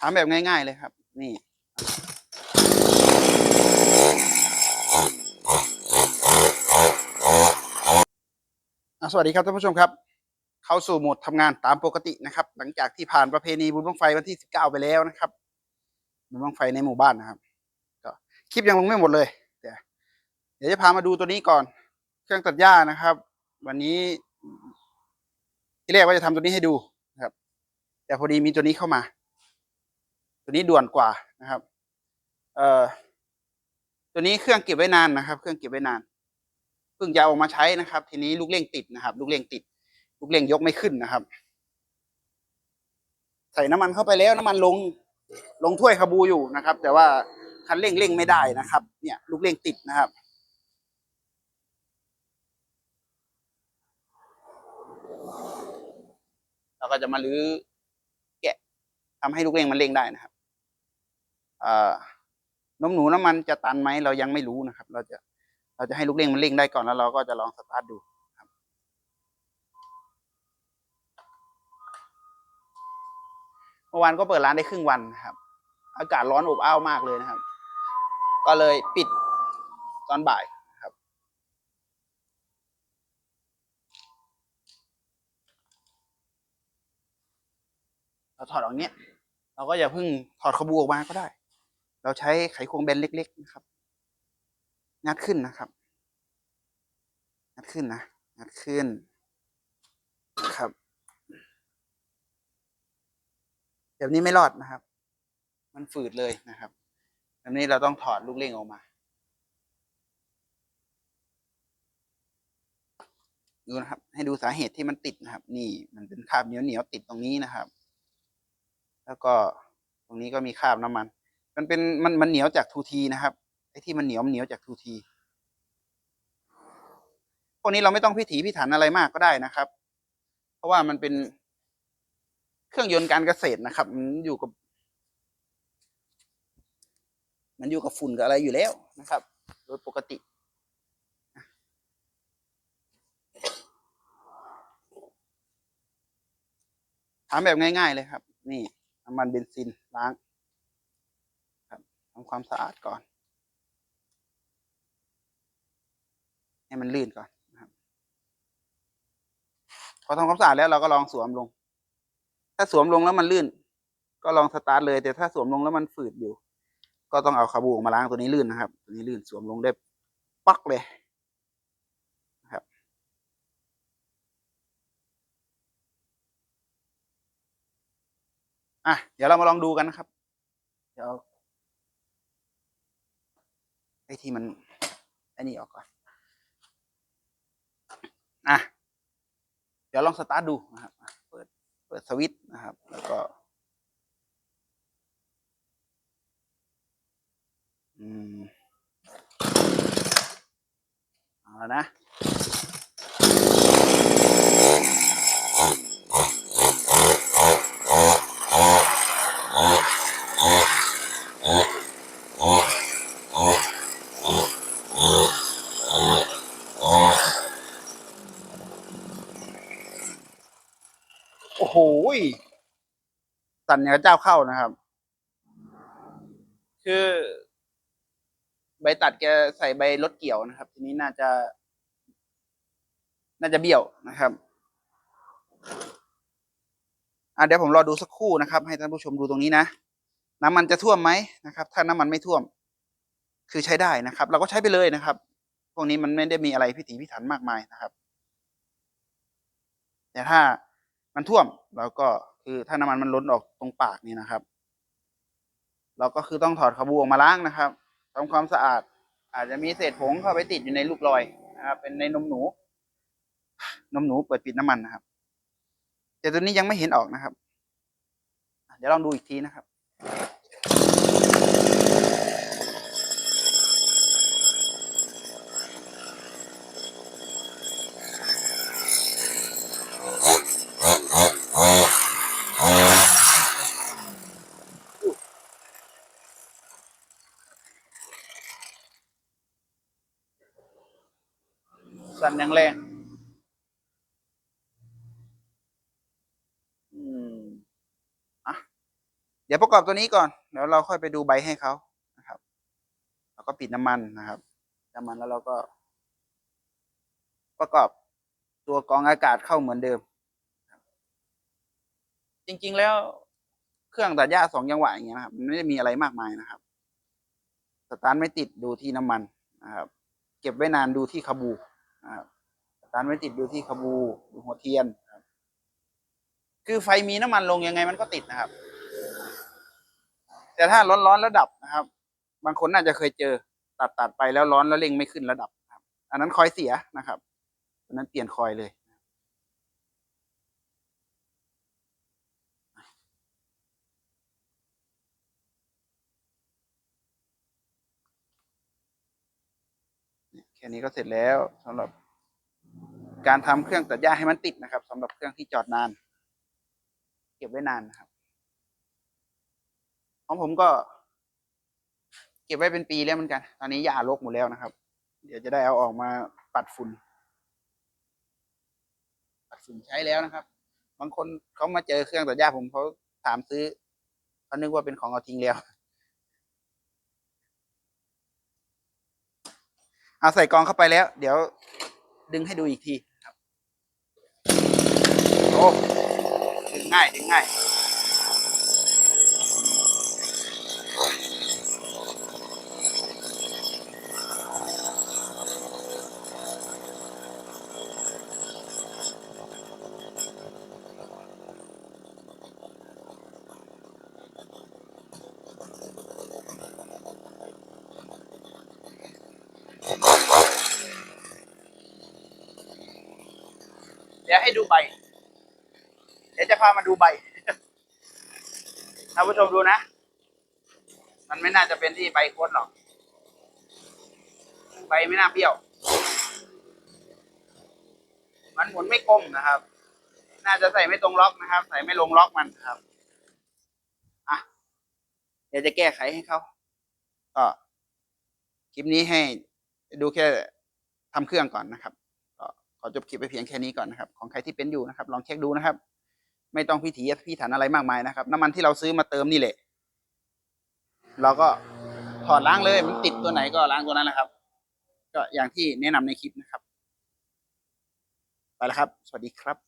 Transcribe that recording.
ถามแบบง่าย ๆ เลยครับ นี่ สวัสดีครับท่านผู้ชมครับ เข้าสู่โหมดทำงานตามปกตินะครับ หลังจากที่ผ่านประเพณีบุญบังไฟวันที่ 19 ไปแล้วนะครับ บุญบังไฟในหมู่บ้านนะครับ ก็คลิปยังลงไม่หมดเลยแต่เดี๋ยวจะพามาดูตัวนี้ก่อน เครื่องตัดหญ้านะครับ วันนี้ ที่แรกว่าจะทำตัวนี้ให้ดูนะครับ แต่พอดีมีตัวนี้เข้ามา ตัวนี้ด่วนกว่านะครับ เอ่อตัวนี้เครื่องเก็บไว้นานนะครับ เครื่องเก็บไว้นานเพิ่งจะเอามาใช้นะครับ ทีนี้ลูกเร่งติดนะครับ ลูกเร่งติด ลูกเร่งยกไม่ขึ้นนะครับ ใส่น้ำมันเข้าไปแล้วน้ำมันลงลงถ้วยคาบูอยู่นะครับ แต่ว่าคันเร่งเร่งไม่ได้นะครับ เนี่ย ลูกเร่งติดนะครับ เราก็จะมาลื้อแกะทำให้ลูกเร่งมันเร่งได้นะครับ นมหนูน้ำมันจะตันไหมเรายังไม่รู้นะครับ เราจะเราจะให้ลูกเร่งมันเร่งได้ก่อนแล้วเราก็จะลองสตาร์ทดูครับเมื่อวานก็เปิดร้านได้ครึ่งวันครับ อากาศร้อนอบอ้าวมากเลยนะครับ ก็เลยปิดตอนบ่ายครับ เราถอดออกเนี้ยเราก็อย่าเพิ่งถอดขบูออกมาก็ได้ เราใช้ไขควงแบนเล็ก ๆ นะครับ งัดขึ้นนะครับ งัดขึ้นนะ งัดขึ้นครับ แบบนี้ไม่รอดนะครับ มันฝืดเลยนะครับแบบนี้เราต้องถอดลูกเร่งออกมาดูนะครับ ให้ดูสาเหตุที่มันติดนะครับ นี่มันเป็นคราบเหนียวเหนียวๆติดตรงนี้นะครับ แล้วก็ตรงนี้ก็มีคราบน้ำมัน มันเป็นมันมันเหนียวจากทูทีนะครับไอ้ที่มันเหนียวมันเหนียวจากทูทีพวกนี้เราไม่ต้องพิถีพิถันอะไรมากก็ได้นะครับ เพราะว่ามันเป็นเครื่องยนต์การเกษตรนะครับ มันอยู่กับ มันอยู่กับฝุ่นกับอะไรอยู่แล้วนะครับ โดยปกติถามแบบง่าย ๆ เลยครับ นี่น้ำมันเบนซินล้าง ทำความสะอาดก่อน ให้มันลื่นก่อนนะครับ พอทำความสะอาดแล้วเราก็ลองสวมลง ถ้าสวมลงแล้วมันลื่น ก็ลองสตาร์ทเลย แต่ถ้าสวมลงแล้วมันฝืดอยู่ ก็ต้องเอาคาบูออกมาล้างตัวนี้ลื่นนะครับ ตัวนี้ลื่นสวมลงได้ปักเลยนะครับอะเดี๋ยวเรามาลองดูกันนะครับ เดี๋ยว ไอ้ที่มันไอ้นี่ออกก่อน อะ เดี๋ยวลองสตาร์ทดูนะครับ เปิด เปิดสวิตช์นะครับ แล้วก็ อืม เอาละนะ โอ้โหยสั่นอย่างกับเจ้าเข้านะครับ คือ ใบตัดแกใส่ใบรถเกี่ยวนะครับ ทีนี้น่าจะ น่าจะเบี้ยวนะครับอะเดี๋ยวผมรอดูสักครู่นะครับ ให้ท่านผู้ชมดูตรงนี้นะน้ำมันจะท่วมไหมนะครับ ถ้าน้ำมันไม่ท่วม คือใช้ได้นะครับ เราก็ใช้ไปเลยนะครับ พวกนี้มันไม่ได้มีอะไรพิถีพิถันมากมายนะครับ แต่ถ้า มันท่วมแล้วก็คือถ้าน้ำมันมันล้นออกตรงปากนี่นะครับ เราก็คือต้องถอดขบูออกมาล้างนะครับทำความสะอาด อาจจะมีเศษผงเข้าไปติดอยู่ในลูกลอยนะครับเป็นในนมหนู นมหนูเปิดปิดน้ำมันนะครับ แต่ตัวนี้ยังไม่เห็นออกนะครับ เดี๋ยวลองดูอีกทีนะครับ สั่นอย่างแรงอืมอะเดี๋ยวประกอบตัวนี้ก่อน เดี๋ยวเราค่อยไปดูใบให้เขานะครับ แล้วก็ปิดน้ำมันนะครับ น้ำมันแล้วเราก็ ประกอบตัวกรองอากาศเข้าเหมือนเดิม จริง ๆ แล้วเครื่องตัดหญ้าสองจังหวะอย่างเงี้ยนะครับมันไม่ได้มีอะไรมากมายนะครับ สตาร์ทไม่ติดดูที่น้ำมันนะครับ เก็บไว้นานดูที่คาบู สตาร์ทไม่ติดดูที่ขบูดูหัวเทียนครับคือไฟมีน้ำมันลงยังไงมันก็ติดนะครับ แต่ถ้าร้อนๆแล้วดับนะครับ บางคนน่าจะเคยเจอตัดตัดไปแล้วร้อนแล้วเร่งไม่ขึ้นแล้วดับครับ อันนั้นคอยเสียนะครับอันนั้นเปลี่ยนคอยเลย แค่นี้ก็เสร็จแล้วสำหรับการทำเครื่องตัดหญ้าให้มันติดนะครับสำหรับเครื่องที่จอดนาน เก็บไว้นานนะครับ ของผมก็ เก็บไว้เป็นปีแล้วเหมือนกัน ตอนนี้หญ้ารกหมดแล้วนะครับ เดี๋ยวจะได้เอาออกมาปัดฝุ่นปัดฝุ่นใช้แล้วนะครับ บางคนเขามาเจอเครื่องตัดหญ้าผมเขาถามซื้อเขานึกว่าเป็นของเอาทิ้งแล้ว เอาใส่กองเข้าไปแล้ว เดี๋ยวดึงให้ดูอีกทีครับโอ้ดึงง่ายดึงง่าย ดี๋ยวให้ดูใบ เดี๋ยวจะพามาดูใบท่านผู้ชมดูนะ มันไม่น่าจะเป็นที่ใบโคตรหรอก ใบไม่น่าเบี้ยว มันหมุนไม่กลมนะครับ น่าจะใส่ไม่ตรงล็อกนะครับ ใส่ไม่ลงล็อกมันครับ อะ เดี๋ยวจะแก้ไขให้เขาก็คลิปนี้ให้ดูแค่ทำเครื่องก่อนนะครับ ขอจบคลิปไปเพียงแค่นี้ก่อนนะครับ ของใครที่เป็นอยู่นะครับ ลองเช็คดูนะครับ ไม่ต้องพิถีพิถันอะไรมากมายนะครับ น้ำมันที่เราซื้อมาเติมนี่แหละ เราก็ถอดล้างเลย มันติดตัวไหนก็ล้างตัวนั้นแหละครับ ก็อย่างที่แนะนำในคลิปนะครับ ไปแล้วครับ สวัสดีครับ